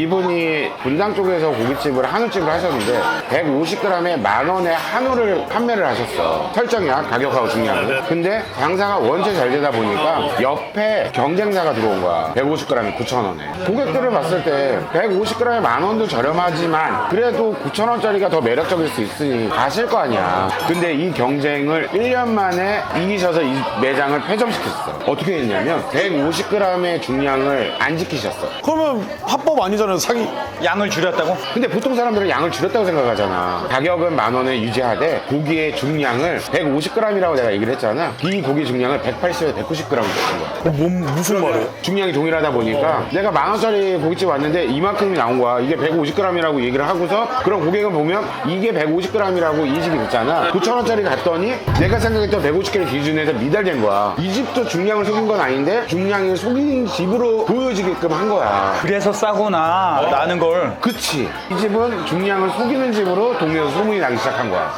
이분이 분당 쪽에서 고깃집을 한우집을 하셨는데 150g에 만 원에 한우를 판매를 하셨어. 설정이야 가격하고 중요한 거. 근데 장사가 원체 잘 되다 보니까 옆에 경쟁사가 들어온 거야. 150g에 9천 원에. 고객들을 봤을 때 150g에 만 원도 저렴하지만 그래도 9천 원짜리가 더 매력적일 수 있으니 가실 거 아니야. 근데 이 경쟁을 1년 만에 이기셔서 이 매장을 폐점시켰어. 어떻게 했냐면 150g의 중량을 안 지키셨어. 그러면 합법 아니잖아 요, 사기. 양을 줄였다고? 근데 보통 사람들은 양을 줄였다고 생각하잖아. 가격은 만 원에 유지하되 고기의 중량을 150g이라고 내가 얘기를 했잖아. 이 고기 중량을 180에서 190g 줬던 거야. 어, 뭔, 무슨 말이에요? 중량이 동일하다 보니까 내가 만 원짜리 고깃집 왔는데 이만큼이 나온 거야. 이게 150g이라고 얘기를 하고서 그럼 고객은 보면 이게 150g이라고 인식이 됐잖아. 9천 원짜리 갔더니 내가 생각했던 150g 기준에서 미달된 거야. 이 집도 중량을 속인 건 아닌데 중량을 속인 집으로 보여지게끔 한 거야. 그래서 싸구나 라는 걸 그치. 이 집은 중량을 속이는 집으로 동네에서 소문이 나기 시작한 거야.